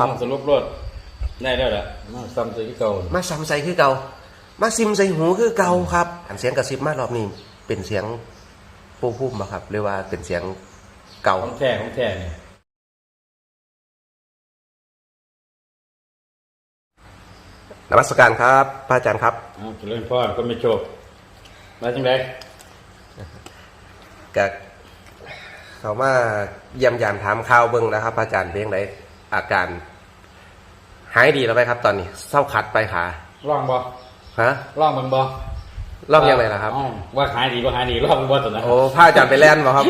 ครับน้องสรุปรถได้แล้วล่ะน้องซ้ำตัวที่เก่ามาซ้ำใส่คือเก่ามาซิมใส่หูคือเก่าครับอันเสียงกระซิบมารอบนี้เป็นเสียงปูพุ่มบ่ครับหรือว่าเป็นเสียงเก่าของแท้ของแท้เนี่ยนมัสการครับพระอาจารย์ครับเอาเจริญพรก็ไม่โชคมาจังไดกะเขามาเยี่ยมยามถามข่าวเบิ่งนะครับพระอาจารย์เป็นยังไงอาการ หายดีแล้วไหมครับ ตอนนี้เศร้าขัดไปขาลองบ่ฮะลองมันบ่รอบยังไงล่ะครับอ้าวว่าหายดีบ่หายดีลองมันบ่ตัวนะโอ้พระอาจารย์ไปแล่นบ่ครับ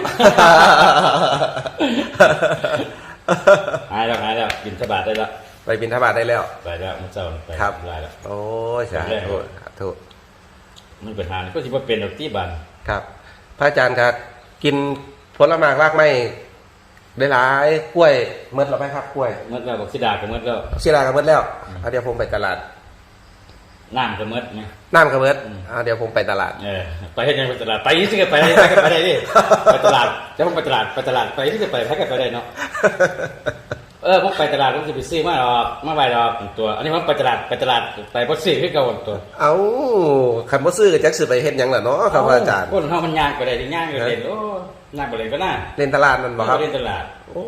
หายแล้วหายแล้วกินสบาดได้แล้วไปบินทบาทได้แล้วไปแล้วมันเจ้าไปครับได้แล้วโอ้ยสาธุสาธุมันเป็นหาก็สิบ่เป็นดอกที่บันครับ พระอาจารย์ครับกินผลไม้รากไม้ ได้หลายกล้วยเมดแล้วไหมครับกล้วยเมื่อแล้วบอกสิดาก็เมื่อแล้วศิลากับเมดแล้วเอาเดี๋ยวผมไปตลาดน้ำก็เมื่อไง น้ำกับเมดอืมเอาเดี๋ยวผมไปตลาด เออไปเฮ็ดยังไปตลาดไปนี่สิก็ไปได้ไปก็ไปได้ดิไปตลาดจะผมไปตลาดไปตลาดไปนี่สิไปไปก็ไปได้เนาะเออผมไปตลาดผมสิไปซื้อมาดอกมาใบดอกตัว อันนี้ผมไปตลาดไปตลาดไปบ่ซื้อคือเก่าตัวเอาคันบ่ซื้อกับจักซื้อไปเฮ็ดหยังล่ะเนาะครับพระอาจารย์ คนเฮามันยากไปได้ที่ย่างก็เล่นโอ้ ยากไปเล่นก็น่าเล่นตลาดนั่นบ่ครับเล่นตลาดโอ้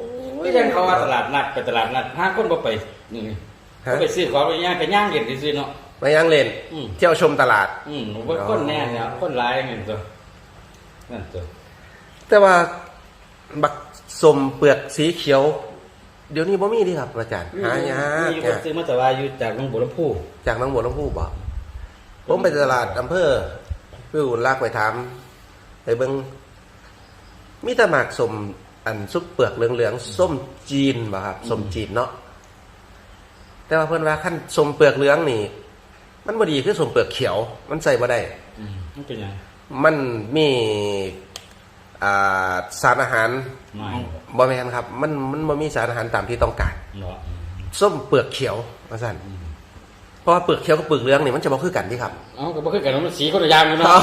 ก็ยังเขาว่าตลาดนัดไปตลาดนัดห้าคนบ่ไปนี่ฮะเขาไปซื้อของไปย่างไปย่างเล่นซื่อๆเนาะมายังเล่นอืมเที่ยวชมตลาด อืมผมว่าคนแน่เนี่ยคนร้ายเงินตัวนั่นตัวแต่ว่าบักสมเปลือกสีเขียว เดี๋ยวนี้บ่มีดิครับอาจารย์หายากมีคนซื้อมาแต่ว่าอยู่จากหนองบัวลำพูจากหน้องบัวลำพูบ่ผมไปตลาดอำเภอพี่อุ่นลากไปถามไปเบิ่ง มีแต่หมากสมอันซุปเปลือกเหลืองๆส้มจีนบ่ครับส้มจีนเนาะแต่ว่าเพิ่นว่าขั้นสมเปลือกเหลืองนี่ มันบ่ดีคือสมเปลือกเขียว มันใส่บ่ได้อืมมันเป็นยังมันมีอ่าสารอาหารน้อยบ่แม่นครับ มันมันบ่มีสารอาหารตามที่ต้องการเนาะส้มเปลือกเขียวว่าซั่นเพราะว่าเปลือกเขียวกับเปลือกเหลืองนี่มันจะบ่คือกันที่ครับเอ้าก็บ่คือกันมันสีคนละอย่างอยู่เนาะ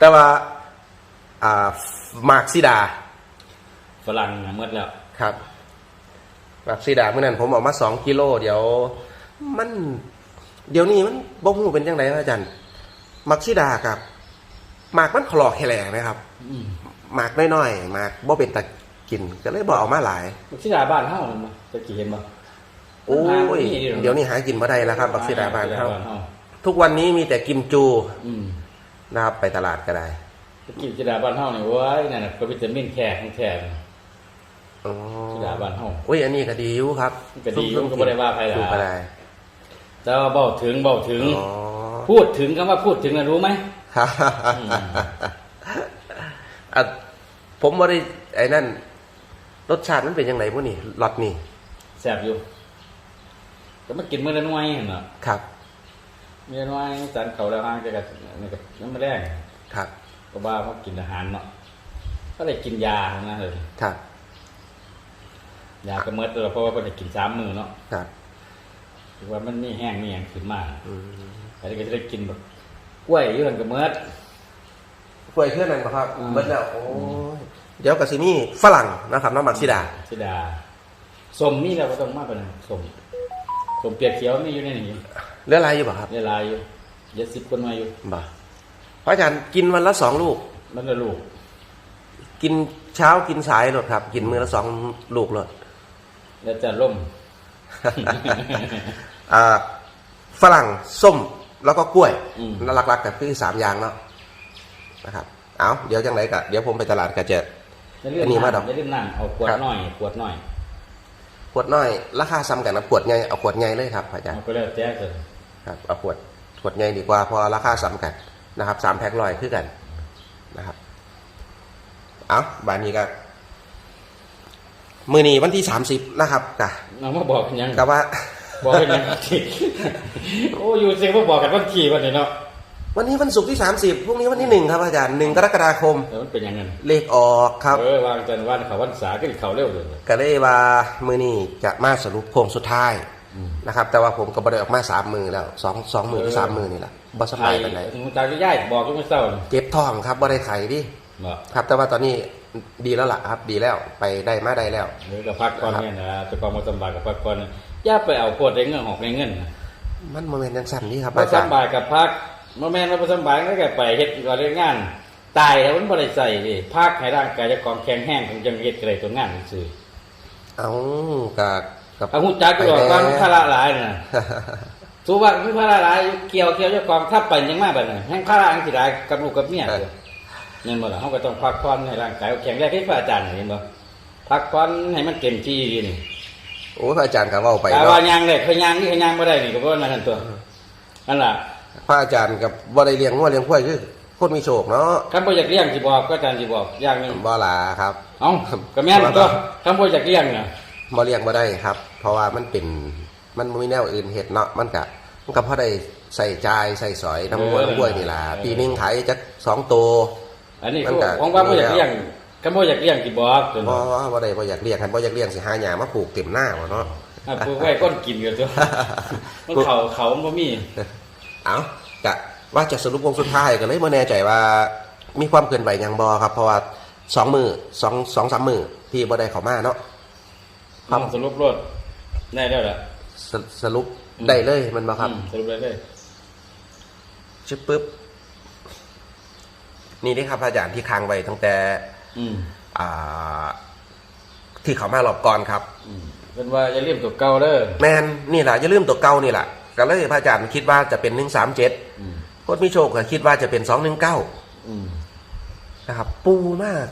แต่ว่าอ่าหมากซีดาฝรั่งน่ะหมดแล้ว ครับหมากซีดาเมื่อนั้นผมเออกมาสองกิโลเดี๋ยวมัน เดี๋ยวนี้มันบ่ฮู้เป็นจังไดอาจารย์หมากซีดากับหมากมันขลอกแหล่ไหมครับอืมหมากน้อยๆหมากบ่เป็นตะกินก็เลยบ่เอามาหลายมันสิดาบ้านเฮานั่นบ่จะกี่เห็นบ่โอ้มันหาบ่ยมีเดี๋ยวเดี๋ยวนี้หากินบ่ได้แล้วครับบักซีดาบานเฮาบ้านเฮาทุกวันนี้มีแต่กิมจู อืม นะครับไปตลาดก็ได้กินสิดาบ้านเฮานี่โว้ยนั่นน่ะก็วิตามินแค่ของแท้อ๋อสิดาบ้านเฮาอุ้ยอันนี้ก็ดีอยู่ครับก็ดีอยู่ก็บ่ได้ว่าใครล่ะสู้ก็ได้แต่ว่าเบ้าถึงเบ้าถึงอ๋อพูดถึงคำว่าพูดถึงนะรู้ไหมครับอืมอะผมบ่ได้ไอ้นั่นรสชาติมันเป็นยังไงพวกนี้รสนี่แซ่บอยู่ก็มากินมื้อละหน่วยหั่นน่ะครับ มื้อละหน่วยจานเขาแล้วห่างจากกันนี่ก็น้ำมาแรงครับก็ว่าเขากินอาหารเนาะก็เลยกินยาทั้งนั้นเลยครับยาก็เมิดแล้วเพราะว่าเพิ่นได้กินสามมื้อเนาะครับถือว่ามันมีแห้งมีหยังขึ้นมาอืมอันนี้ก็จะได้กินแบบกล้วยอยู่นั่นก็เมิดกล้วยเครื่องนั้นบ่ครับอืมเบิดแล้วโอ้ยเดี๋ยวกับซินี่ฝรั่งนะครับน้องบักซิดาสิดาสมนี่เราก็ต้องมากกว่านั้นสมสมเปียกเขียวมีอยู่ในนี้ เหลืออะไรอยู่บ่ครับเวลาอยู่เจ็ดสิบคนมาอยู่บ่พระอาจารย์กินวันละสองลูกมันละลูก กินเช้ากินสายหลดครับ กินมื้อละสองลูกหลดแล้วจะล่มอ่าฝรั่งส้มแล้วก็กล้วยอืมนั่นหลักๆกับคือสามอย่างเนาะนะครับ เอาเดี๋ยวจังไรกะเดี๋ยวผมไปตลาดก็จะจะเลื่ออันนนี้มาดอกน้ำจะเลื่อนน้ำเอาขวดครับหน่อยขวดหน่อยขวดน้อย ราคาซ้ำกันนะขวดใหญ่เอาขวดใหญ่เลยครับอาจารเอาย์ก็แล้วแต่เลย ครับเอาขวดขวดใหญ่ดีกว่าเพอราคาซ้ำกันนะครับสามแพ็คร้อยคือกันนะครับ เอาบานนี้ก็มือนี้วันที่สามสิบนะครับกะเอามาบอกกันยังกะว่า บอกกันยังโอ้อยู่เสียงมาบอกกันวันขี่วันนี้เนาะวันนี้วันศุกร์ที่สามสิบพรุ่งนี้วันที่หนึ่งครับอาจารย์หนึ่งกรกฎาคมแต่มันเป็นอยังไงเลขออกครับ เออวางจันทร์วันเขาวันสาก็เขาเร็วเลยก็เลยว่ามือนี้จะมาสรุปโค้งสุดท้ายอืม นะครับ แต่ว่าผมก็บได้ออกมาสามมือแล้วสองสองมือหรือสามมือนี่แหละบ่สบายปานใดถึงตาจะย่ายบอกก็ไม่เศร้าเลยเจ็บท้องครับบ่ได้ไข่ดิบอกครับ แต่ว่าตอนนี้ดีแล้วล่ะครับ ดีแล้วไปได้มาได้แล้วหรือกับพักก่อนเนี่ยนะแต่ความมาสำบายกับพักก่อนเนี่ยอย่าไปเอาโคตรได้เงินหอกในเงินนะมันโมเมนต์ยังสั้นนี่ครับมาอาจารย์สำบายกับพักมาแม่นมาสำบายก็แก่ไปเฮ็ดก็ได้งานตายแล้วมันบ่ได้ใส่ดิพักให้ร่างกายเจะกองแข็งแห้งของจังเฮ็ดกระไรตัวงานซื่อเอากะกั บเอาฮู้จักก็บอกว่ามันภาระหลายน่ะสูว่ามันภาระหลายเกี่ยวเกี่ยวเจ้ากองทัพไปยังมาแบบนั้นแห่งภาระอังสิหลายกับลูกกับเมียเด้อนั่นบ่ล่ะเฮาก็ต้องพักผ่อนให้ร่างกายแข็งแรงที่พระอาจารย์เห็นบ่พักผ่อนให้มันเต็มที่ดีนี่โอ้พระอาจารย์ก็เว้าไปแต่เนาะว่ายางเลยเคยยางนี่เคยยางไม่ได้นี่ก็เพราะนั่นตัวนั่นล่ะพระอาจารย์กับบ่ได้เลี้ยงงัวเลี้ยงควายคือคนมีโชคเนาะคำบ่อยากเลี้ยงสิบอกก็อาจารย์สิบอกอย่างหนึงบ่หลาครับเอ้าก็แม่นตัวคำบ่อยากเลี้ยงน่ะบ่เลี้ยงบ่ได้ครับ เพราะว่ามันเป็นมันบ่มีแนวอื่นเฮ็ดเนาะมันก็มันก็พอได้ใส่จ่ายใส่สอยน้ำงัวน้ำกล้วยนี่ล่ะปีหนึงขายจักสองตัวอันนี้มันก็ของว่าบ่อยากเลี้ยงคำบ่อยากเลี้ยงสิบอกตัวบ่บ่ได้บ่อยากเลี้ยงคันบ่อยากเลี้ยงสิหาหญ้ามาปลูกเต็มหน้าบ่เนาะอะปลูกไว้ก้นกินกันตัวมันเขาเขามันบ่มีเอากะว่าจะสรุปวงสุดท้ายก็เลยไม่แน่ใจว่ามีความเกินไปยังบอครับ เพราะว่าสองมือสองสองสามมือที่บ่ได้เข้ามาเนาะครับสรุปรถ ได้แล้วล่ะสสรุปได้เลยมันบ่ครับอืมสรุปได้เลยชึบปึ๊บนี่นี่ครับพระอาจารย์ที่ค้างไว้ตั้งแต่ อืมอ่า ที่เขามารอบก่อนครับ อืมเป็นว่าอย่าลืมตัวเก่าเด้อแมนนี่แหละอย่าลืมตัวเก่านี่แหละก็เลยพระอาจารย์คิดว่าจะเป็นหนึ่งสามเจ็ดอืมโคตรมีโชคก็คิดว่าจะเป็นสองหนึ่งเก้าอืมนะครับ ปูมาก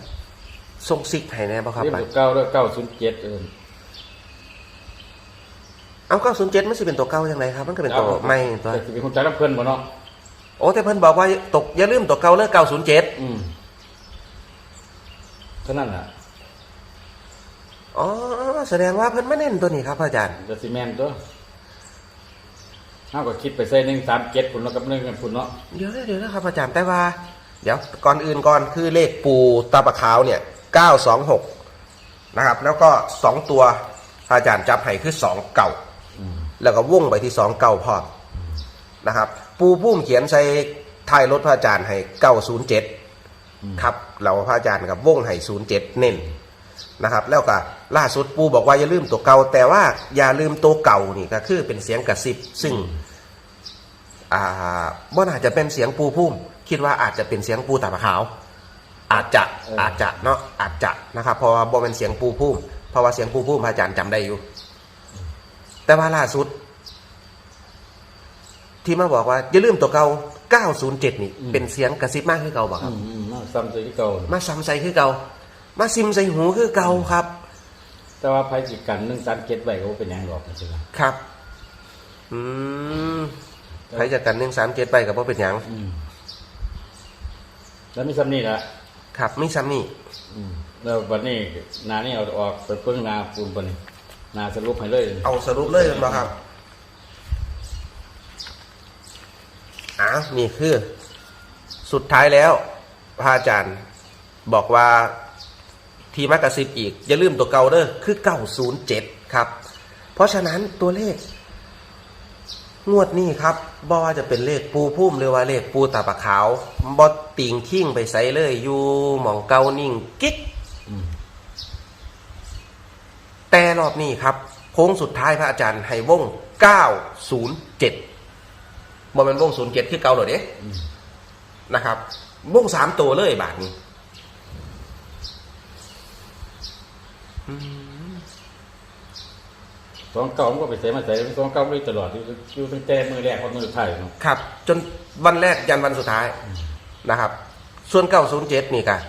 ทรงซิกให้แน่บ่ครับลืมไปตัวเก่าเด้อ907เออ เอาเก้าศูนย์เจ็ดมันสิเป็นตัวเก้ายังไงครับ มันก็เป็นตัวไม่ตัวแต่สิเป็นคนจักน้ำเพิ่นบ่เนาะโอ้แต่เพิ่นบอกว่าตกอย่าลืมตัวเก้าเลิกเก้าศูนย์เจ็ดอืมเท่านั้นล่ะอ๋อแสดงว่าเพิ่นไม่เน้นตัวนี้ครับอาจารย์เดซิแมนตัวเฮาก็คิดไปใส่หนึ่งสามเจ็ดพุ่นแล้วกับหนึ่งกันพุ่นเนาะเดี๋ยวนะเดี๋ยวนะครับอาจารย์แต่ว่า เดี๋ยวก่อนอื่นก่อนคือเลขปูตาปะขาวเนี่ยเก้าสองหกนะครับ แล้วก็สองตัวอาจารย์จับให้คือสองเก่าอืม แล้วก็ว่งไปที่สองเก่าพร้อมนะครับ ปูพุ่มเขียนใส่ท้ายรถพระอาจารย์ให้เก้าศูนย์เจ็ดครับเราพระอาจารย์กับวงไห่ศูนย์เจ็ดเน้นนะครับ แล้วก็ล่าสุดปูบอกว่าอย่าลืมตัวเก่า แต่ว่าอย่าลืมตัวเก่านี่ก็คือเป็นเสียงกระซิบซึ่งอ่าบ่น่าจจะเป็นเสียงปูพุ่ม คิดว่าอาจจะเป็นเสียงปูตาขาว อาจจะอาจจะเนาะอาจจะนะครับเพราะว่าบ่เป็นเสียงปูพุ่มเพราะว่าเสียงปูพุ่มพระอาจารย์จำได้อยู่ แต่ว่าล่าสุด ที่มาบอกว่าอย่าลืมตัวเก่า907 นี่ เป็นเสียงกระซิบมากขึ้นเก่าบอกคอืรับมอืมน่าซ้ำใจที่เก่ามาซ้ำใส่คือเก่า มาซิมใส่หูคือเก่าครับ แต่ว่าไผสิกันหนึ่งสามเจ็ดไว้ก็บ่เป็นหยังหรอกใช่ไหมครับ อืมใครจะกันหนึ่งสามเจ็ดไปกับว่าเป็นหยังอืมแล้วมีซ้ำนี่ละครับไม่ซ้ำนี่อืมแล้ววันนี้นานี่เอาออกไปเพิ่งนาปูนปนนาสรุปให้เลยเอาสรุปเลยมาครับอ้าวนี่คือ สุดท้ายแล้วพระอาจารย์บอกว่าทีมากระซิบอีก อย่าลืมตัวเก่าเด้อคือ907ครับ เพราะฉะนั้นตัวเลข งวดนี้ครับบอว่าจะเป็นเลขปูพุ่มหรือว่าเลขปูตาปะขาวบอติงขิ้งไปใส่เลย อยู่หมองเกานิ่งกิ๊ก แต่รอบนี้ครับโค้งสุดท้ายพระอาจารย์ให้วง907บ่แมันวง07คือเก่าหรอเด้อืมนะครับ วงสามตัวเลยบาทนี้สองเก่ามันก็ไปใส่มาใส่สองเก่าเลยตลอดอยู่อยู่ตั้งแต่มือแรกของมือไทายเนาะครับ จนวันแรกยันวันสุดท้ายนะครับ ส่วน907นี่กัน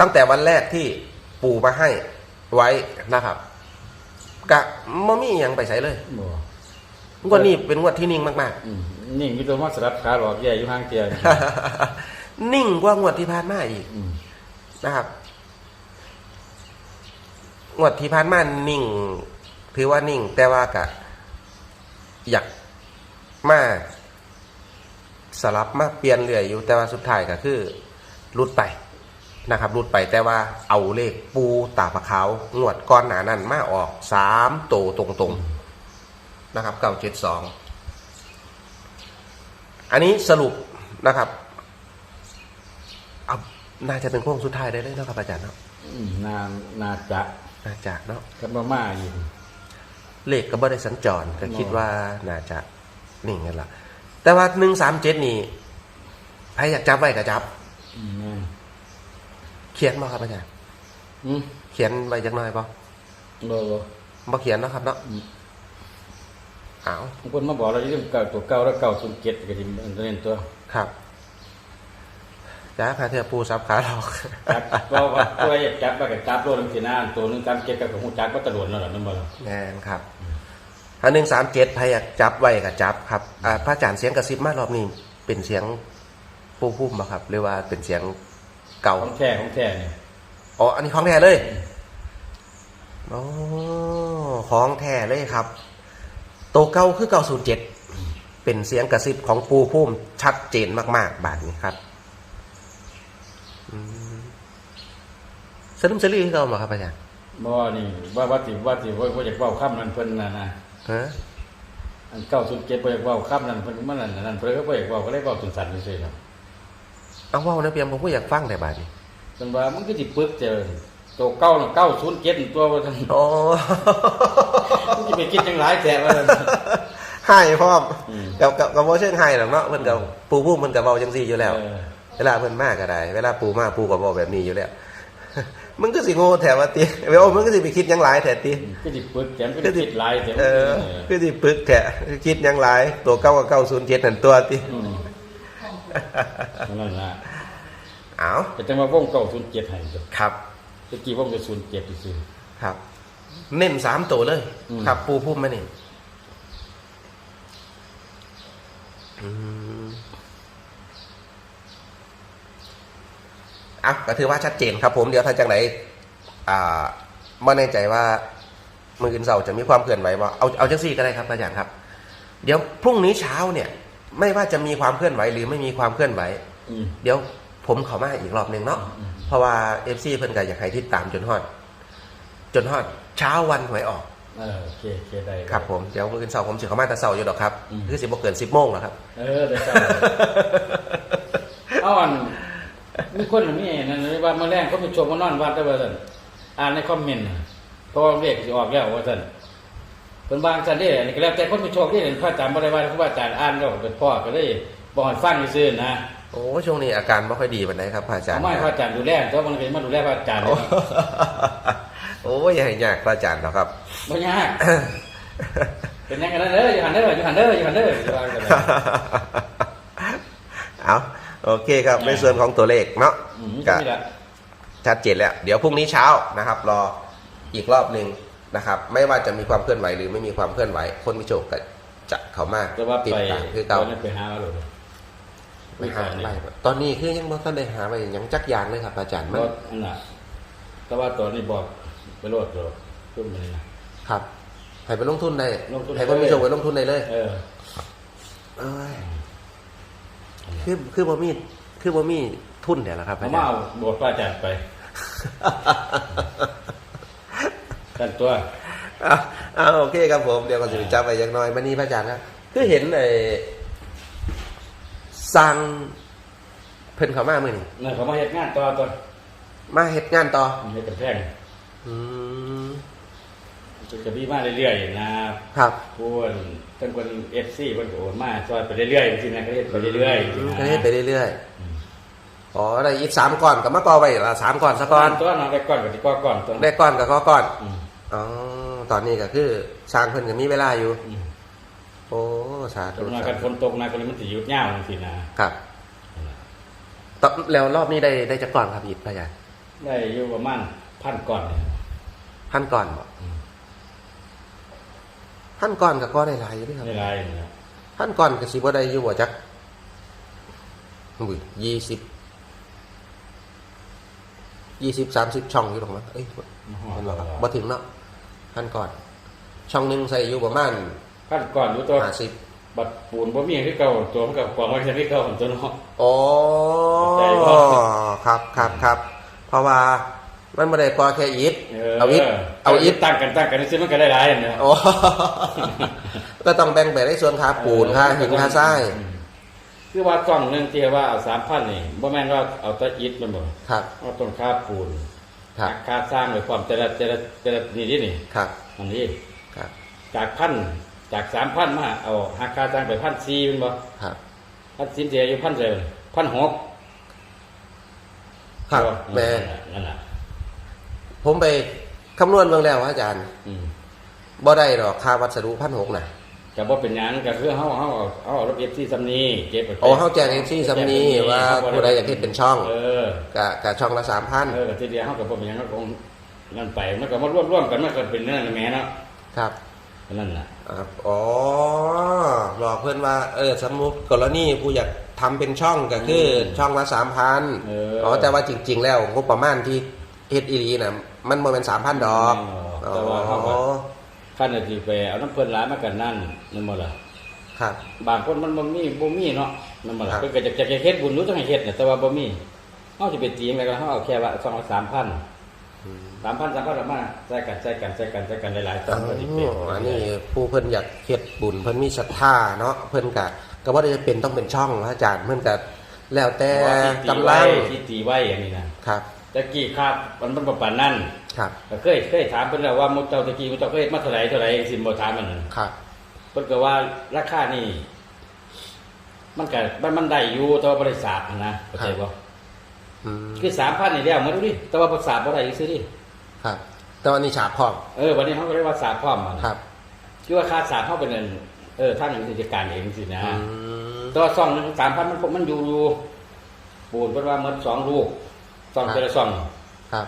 ตั้งแต่วันแรกที่ปู่มาให้ ไว้นะครับกะมมีอหยังไปใส่เลยบ่งวดนี้เป็นงวดที่นิ่งมากอืมนี่มีตัวมาสลับขาหลอกแย่อยู่ห่างเตียงๆ นิ่งกว่างวดที่ผ่านมาอีกอืมนะครับงวดที่ผ่านมานิ่ง ถือว่านิ่ง แต่ว่ากะ อยากมาสลับมาเปลี่ยนเรื่อยอยู่ แต่ว่าสุดท้ายก็คือรุดไป นะครับรุดไปแต่ว่าเอาเลขปูตาปะขาวงวดก้อนหนานั้นมาออกสามโตวตรงๆนะครับเก้าเจ็ดสองอันนี้สรุปนะครับเอาน่าจะเป็นโค้งสุดท้ายได้เลยเนาะครับอาจารย์เนาะอืมนานาจะน่าจะเนาะกับมาม่าอยู่เลขก็บ่ได้สัญจรก็คิดว่าน่าจะนี่ไงล่ะ แต่ว่าหนึ่งสามเจ็ดนี่ใครอยากจับไว้ก็จับอืมนั่น เขียนบ่ครับอาจารย์อืมเขียนไว้จักหน่อยบ่บ่บ่บ่เขียนเนาะครับเนาะอืมอ้าวบางคนมาบอกเราเรื่องเก่าตัวเก่าแล้วเก่าสุดเจ็ดก็จะมันเล่นตัวครับจ้าพาเธอปูซับขาหลอกจับเราว่าตัวอยากจับว่ากับจับโลนึงสินะตัวหนึงตามเจ็ดกับหูจักก็ตะโดนแล้วล่ะนั่นบ่ล่ะแน่นครับอันหนึ่งสามเจ็ดพยากจับไว้กับจับครับอ่าพระอาจารย์เสียงกระซิบมารอบนี้เป็นเสียงปูพุ่มบ่ครับหรือว่าเป็นเสียง เก่าของแท้ของแท้เนี่ยอ๋ออันนี้ของแท้เลยอ๋อของแท้เลยครับโตวเก่าคือเก่าศูนย์เจ็ดเป็นเสียงกระซิบของปูพุ่มชัดเจนมากๆบาทนี้ครับอืมสนุมสลีคือเก่าบ่ครับอาจารย์บ่นี่ว่าว่าสิว่าสิว่าว่าอยากเว้าคำนั้นเพิ่นน่ะนะฮะอันเก้าสุดเจ็ดบ่อยากเว้าคำนั้นเพิ่นมันนั่นนั่นเพิ่นก็บ่อยากเว้าก็เลยเว้าจนสั่นซื่อๆครับ เอาเว่านะเพียงผมก็อยากฟังแต่บาทนี้เพิ่นว่ามันก็สิปึกเจอตัวเก่าน่ะ907ตัวว่าซั่นอ๋อมันสิไปคิดจังหลายแท้ว่าซั่นให้พร้อมอืม กับกับกับว่าเชิงให้หรอกเนาะเพิ่นกับปูผู้มันกับเว้าจังซี่อยู่แล้ว เออเวลาเพิ่นมากก็ได้ เวลาปูมากปูก็บอกแบบนี้อยู่แล้ว มึงก็สิโง่แถวว่าติเวลามึงก็สิไปคิดหยังหลายแถติ ก็สิปึกแถมก็สิคิดหลายแถมเออก็สิปึกแถคิดหยังหลายตัวเก้ากับเก้าศูนย์เจ็ดนั่นตัวติอืม นั่นล่ะเอาแต่จังว่าวง907ให้ตัวครับตะกี้วงจะ07ซื่อครับ เน้นสามตัวเลยอืมครับ ปูพุ่มมานี่อืมอะก็ถือว่าชัดเจนครับผมเดี๋ยวถ้าจังไหนอ่าไม่แน่ใจว่ามืออื่นเสาร์จะมีความเคลื่อนไหวว่าเอาเอาจังซี่ก็ได้ครับอาจารย์ครับ เดี๋ยวพรุ่งนี้เช้าเนี่ย ไม่ว่าจะมีความเคลื่อนไหวหรือไม่มีความเคลื่อนไหวๆอืมเดี๋ยวผมเขามาอีกรอบหนึ่งเนาะอืมเพราะว่าเอฟซีเพิ่นก็อยากให้ติดตามจนฮอด จนฮอดเช้าวันหวยออกเออโอเคโอเคได้ครับผมเดี๋ยวมื้ออื่นเสาร์ผมสิเขามาแต่เสาร์อยู่ดอกครับอืมคือสิบ่เกิน10โมงแล้วครับ เออได้ครับเอาอันมีคนมีนั่นเลยว่าเมื่อแรงเขาไปชมว่านอนวัดได้ว่าซั่นอ่านในคอมเมนต์น่ะเพราะว่าเลขสิออกแล้วว่าซั่น เพิ่นบางซั่นเด้อันนี้ก็แล้วแต่คนไปชมที่เห็นพระอาจารย์บ่ได้ว่าครูบาอาจารย์อ่านแล้วเป็นพ่อก็เลยบอกให้ฟังซื่อๆนะโอ้ช่วงนี้อาการไม่ค่อยดีปานใดครับพระอาจารเอาย์ไม่พระอาจารย์ดูแลแต่ว่ามันก็มาดูแลพระอาจารย์โอ้เลยโอ้ยอย่าให้ยากพระอาจารย์หรอกครับบ่ยากเป็นยังไงนั้นเด้ออยู่หันเด้ออยู่หันเด้ออยู่หันเด้ออยู่ว่ากันเลยเอาโอเคครับในส่วนของตัวเลขเนาะอืมก็นี่แหละชัดเจนแล้ว เดี๋ยวพรุ่งนี้เช้านะครับ รออีกรอบหนึ่ง นะครับไม่ว่าจะมีความเคลื่อนไหวหรือไม่มีความเคลื่อนไหว คนมีโชคก็จะเข้ามาแต่ว่าติดไปตามคือเก่าตอนนั้นไปหาเอาเลยไปหาไปตอนนี้คือยังบ่ทันได้หาไปยังจักอยางเลยครับ อาจารย์มันก็อันน่ะแต่ว่าตอนนี้บอกไปโลดโลดขึ้นมาเลยนะครับให้ไปลงทุนได้ลงทุนให้คนมีโชคไปลงทุนได้เลย เออเอ้ยคือคือบ่มีคือบ่มีทุนเนี่ยแหละครับเอาอามาจารเอาย์บทพระอาจารย์ไป กันตัวอะอ่าโอเคครับผม เดี๋ยวก็สิจับไปอย่างน้อยมานี่พระอาจารย์นะคือเห็นไอ้สั่งเพิ่นเข้ามามื้อนี้นั่นเขามาเฮ็ดงานต่อตัวมาเฮ็ดงานต่อเฮ็ดกับแพงอืมจะมีมาเรื่อยๆนะครับคนทั้งคน FC คนก็โอนมาซอยไปเรื่อยๆจริงๆนะก็เฮ็ดไปเรื่อยๆจริงๆนะก็เฮ็ดไปเรื่อยๆอ๋อได้อีกสามก้อนก็มาก่อไว้ละสามก้อนซะก่อนตัวน้องได้ก่อนก็สิก่อก่อนตัวได้ก้อนก็ก่อก้อน อืมอ๋อตอนนี้ก็คือสร้างเพิ่นก็มีเวลาอยู่อืมโอ้สาตธุรงนั้นสากันฝธุนตกนะก็เลยมันสิหยุดยาวจังซี่นะครับตอนแล้วรอบนี้ได้ได้จักก่อนครับอีกพระอาจารย์ได้อยู่ประมาณพันก่อนเนี่ยพันก่อนบ่อืมพันก่อนก็ก็ได้หลายอยู่เด้วยครับได้หลายอยู่นะพันก่อนก็สิบ่ได้อยู่บ่จักอุ้ยยี่สิบยี่สิบสามสิบช่องอยู่ตรงนั้นเอ้ยมันบ่ครับบ่ถึงเนาะ พันก่อน ช่องหนึงใส่อยู่ประมาณพันก่อนอยู่ตัวห้าสิบบัดปูนบ่มีคือเก่าตัวมันก็กวางไว้ที่เก่าตัวเนาะอ๋อใจบ่ครับครับครับเพราะว่ามันไม่ได้ก่อแค่อิฐเอเอาอิฐเอาอิฐตั้งกันตั้งกันซึ่งมันก็ได้หลายอันเนาะโอ้ก็ต้องแบ่งไปได้ส่วนค่าปูนค่าหินค่าทรายอืมคืคือว่าซ่องหนึงที่ว่าเอาสามพันนี่บ่แม่นว่าเอาแตะอิฐมันบ่ครับเอาต้นค่าปูน ครับค่าสร้างหรือความแต่ละแต่ละแต่ละนี่นี่นี่ครับอันนี้ครับจากพันจากสามพันมาเอาหักค่าสร้างไปพันสี่เป็นบ่ครับพันสินเสียอยู่พันเท่าพันหกครับบ่แม่นั่นน่ะผมไปคำนวณเบื้องแล้วอาจารย์อืมบ่ได้ดอกค่าวัสดุพันหกนะ ก็บ่เป็นหยังก็คือเฮาเฮาเอาเอาเอาระเบียบที่สำนีเก็บไปโอ้เฮาแจ้งเอฟซีสำนีว่าผู้ใดอยากเฮ็ดเป็นช่องเออกะกะช่องละสามพันเออทีเดียวเฮาก็บ่เป็นหยังเฮาก็คงนั่นไปมันก็มาร่วมๆกันมันก็เป็นนั่นแหละแหม่เนาะครับนั่นน่ะครับอ๋อบอกเพื่อนว่าเออสมมุติกรณีผู้อยากทำเป็นช่องก็คืออช่องละสามพันเอออ๋อแต่ว่าจริง ๆ แล้วงบประมาณที่เฮ็ดอีหลีน่ะมันบ่แม่นสามพันดอกอ๋อแต่ว่าเขาก็ ขั้นนาทีไปเอาน้ำเพิ่นหลายมากันนั่นนั่นบ่ล่ะครับ บางคนมันบ่มีบ่มีเนาะนั่นบ่ล่ะครับเพิ่นก็จะจะเฮ็ดบุญรู้จังให้เฮ็ดน่ะแต่ว่าบ่มีเฮาสิไปตีมันก็เฮาเอาแค่ว่า2 3,000 3,000 3,000ออกมาใส่กันใส่กันใส่กันใส่กันหลายๆตอ๋อนก็สิเป็นออันนี้ผู้เพิ่นอยากเฮ็ดบุญเพิ่นมีศรัทธาเนาะเพิ่นก็ก็บ่ได้เป็นต้องเป็นช่องพระอาจารย์เพิ่นก็แล้วแต่เพราะว่าที่ตีกำไว้ลังที่ตีไว้อย่างนี้นะครับตะกี้ครับมันมันบ่ปานนั้น ครับก็เคยเคยถามเพิ่นแล้วว่าหมุเจ้าตะกี้หมุเจ้าเคยเฮ็ดมาเท่าไหร่เท่าไหร่สิบ่ถามมันนั่นครับเพิ่นก็ว่าราคานี่มันก็มันมันได้อยู่แต่ว่าบ่ได้สาบนะเข้าใจบ่อืมคือ3,000นี่แล้วมาดูดิแต่ว่าบ่สาบบ่ได้ซื้อดิครับ แต่ว่านี่ฉาบพร้อมเออวันนี้เขาก็เรียกว่าสาบพร้อมมันครับคือว่าค่าสาบเข้าเป็นเงินเออท่านกิจการเองสินะอืมตัวซองหนึง3,000มันมันอยู่อยู่ปูนเพิ่นว่าหมดสองลูกซองครับแต่ละซองครับ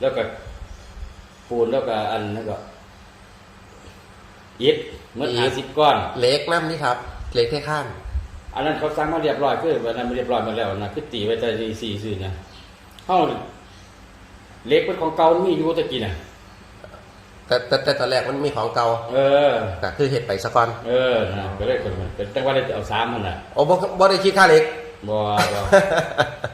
แล้วก็ ปูนแล้วก็อันนั้นก็อิฐหมด50ก้อน เล็กน้ำนี่ครับ เล็กแค่ข้างอันนั้นเขาสั่งมาเรียบร้อยคือวันนั้นมันเรียบร้อยหมาแล้วนะคือตีไว้แต่ดีสี่ซื่อนะเฮาเล็กเป็นของเก่ามีอยู่ตะกี้น่ะแต่แต่แต่ตอนแรกมันมีของเก่า เออก็คือเห็ดไปสะก่อน เออนะก็เลยคนมันเป็นจังว่าได้เอาสามมันน่ะโอ้บ่บ่ได้คิดค่าเหล็ก บ่บ่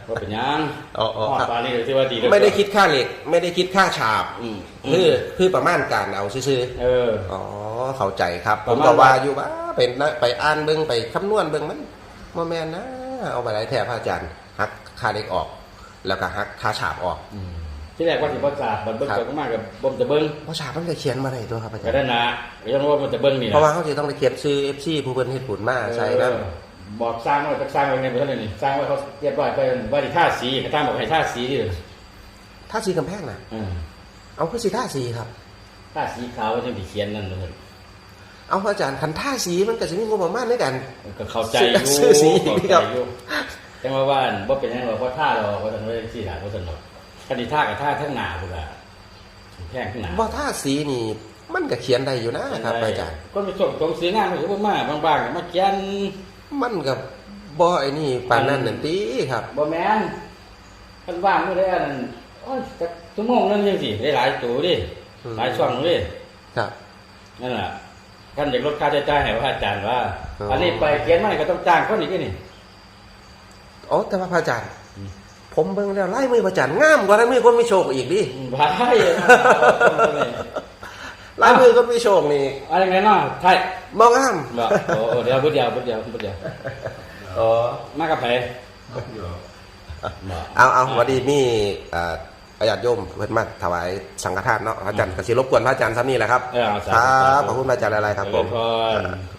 บ่เป็นหยังอ๋ออ๋อฮอดครับปานนี้ก็ถือว่าดีแล้วไม่ได้คิดค่าเหล็ก ไม่ได้คิดค่าฉาบอืมคือคือประมาณการเอาซื่อเออ ๆอ๋อเข้าใจครับปผระมมาณ ก็ว่าว่าอยู่ว่าเป็นนะไปอ่านเบิ่งไปคำนวณเบิ่งมันบ่แม่นนะ เอาไปหลายแถบพระอาจารย์หักค่าเหล็กออก แล้วก็หักค่าฉาบออกอืมที่แรกว่าสิบ่ทราบบัดเบิ่งครับไปมากๆก็บ่มจะเบิ่งเพราะฉาบมันก็เขียนมาได้ตัวครับอาจาก็รย์ได้นะก็ยังว่ามันจะเบิ่งนี่เพนะราะว่าเขาจะต้องได้เขียนชื่อ FC ผู้เพิ่นเฮ็ดผลมาใส่นำเออ บอกสร้างไว้จักสร้างไว้ในบ่ทันได้นี่สร้างไว้เขาเรียบร้อยไปว่าสิท่าสีก็ตามบอกให้ท่าสีดิถ้าสีกำแพงน่ะเออเอาคือสีท่าสีครับท่าสีขาวก็จังสิเขียนนั่นเลยเอาพระอาจารย์คันท่าสีมันก็จะมีงบประมาณในการก็เข้าใจอยู่ซื้อสีเข้านี่ใจครับอยู่แต่ว่าว่าอันบ่เป็นหยังหรอกเพราะท่าเราเพราะท่านว่าจังซี่ล่ะเพราะท่านบอกคันนี้ท่ากับท่าทั้งหน้าพุ่นล่ะแพงทั้งหน้าว่าท่าสีนี่มันก็เขียนได้อยู่นะครับพระอาจารย์คนไปส่งตรงสีงานมันคือบ่มาบางๆก็มาเขียน มันกับบ่ไอ้นี่ปานนั้นนั่นติครับบ่แม่นคันว่างมื้อใดอันนั้นโอ้ยจักชั่วโมงนึงจังซี่ได้หลายตัวดิอืมหลายช่วงดิครับนั่นล่ะท่านอยากลดค่าใช้จ่ายให้พระอาจารย์ว่าอ๋ออัอันนี้ไปเขียนมาก็ต้องจ้างคนอีกนี่อ๋อแต่ว่าพระอาจารย์อืมผมเบิ่งแล้วลายมือพระอาจารย์งามกว่าลายมือคนมีโชคอีกดิบาย ลายมือคนมีโชคนี่อะไรไงเนาะไทยบ่งามบ่โอ้โอ้เดี๋ยวพุดเดียวพุดเดียวพุดเดียวอ๋อมากับไผบ่เอาเอาวันดีมีอ่าอาญาติโยมเพิ่นมาถวายสังฆทานเนาะพระอาจารย์ก็สิรบกวนพระอาจารย์ซ้ำนี่แหละครับเออเอาสาคธุรับสาธุขอบคุณพระอาจารย์อะไรครับผมเจริญพร